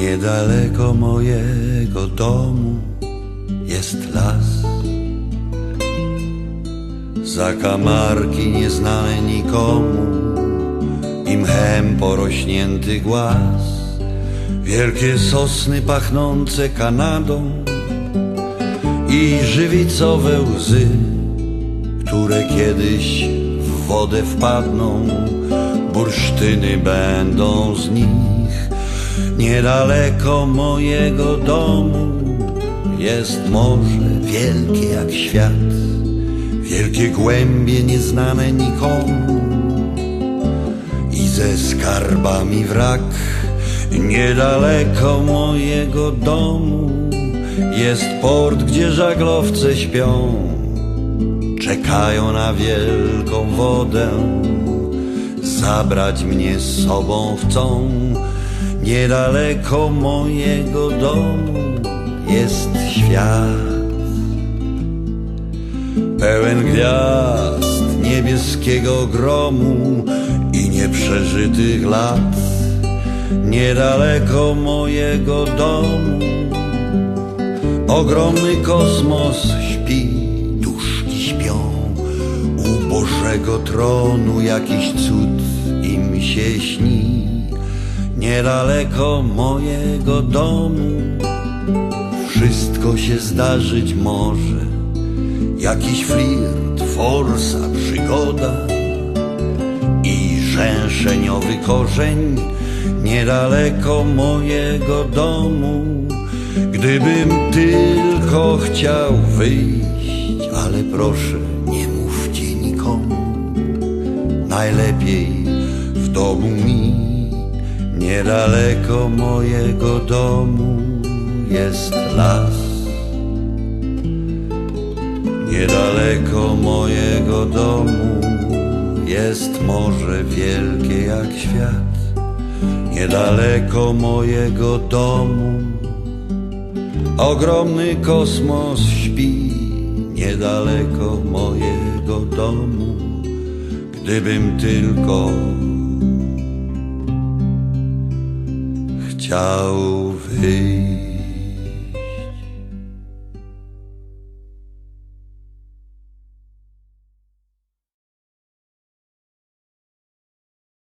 Niedaleko mojego domu jest las. Zakamarki nieznane nikomu i mchem porośnięty głaz. Wielkie sosny pachnące Kanadą i żywicowe łzy, które kiedyś w wodę wpadną, bursztyny będą z nich. Niedaleko mojego domu jest morze wielkie jak świat, wielkie głębie nieznane nikomu i ze skarbami wrak. Niedaleko mojego domu jest port, gdzie żaglowce śpią, czekają na wielką wodę, zabrać mnie z sobą chcą. Niedaleko mojego domu jest świat pełen gwiazd, niebieskiego gromu i nieprzeżytych lat. Niedaleko mojego domu ogromny kosmos śpi, duszki śpią. U Bożego tronu jakiś cud im się śni. Niedaleko mojego domu wszystko się zdarzyć może. Jakiś flirt, forsa, przygoda i rzęszeniowy korzeń niedaleko mojego domu. Gdybym tylko chciał wyjść, ale proszę, nie mówcie nikomu. Najlepiej w domu mi, niedaleko mojego domu jest las. Niedaleko mojego domu jest morze wielkie jak świat. Niedaleko mojego domu ogromny kosmos śpi. Niedaleko mojego domu, gdybym tylko chciał wyjść.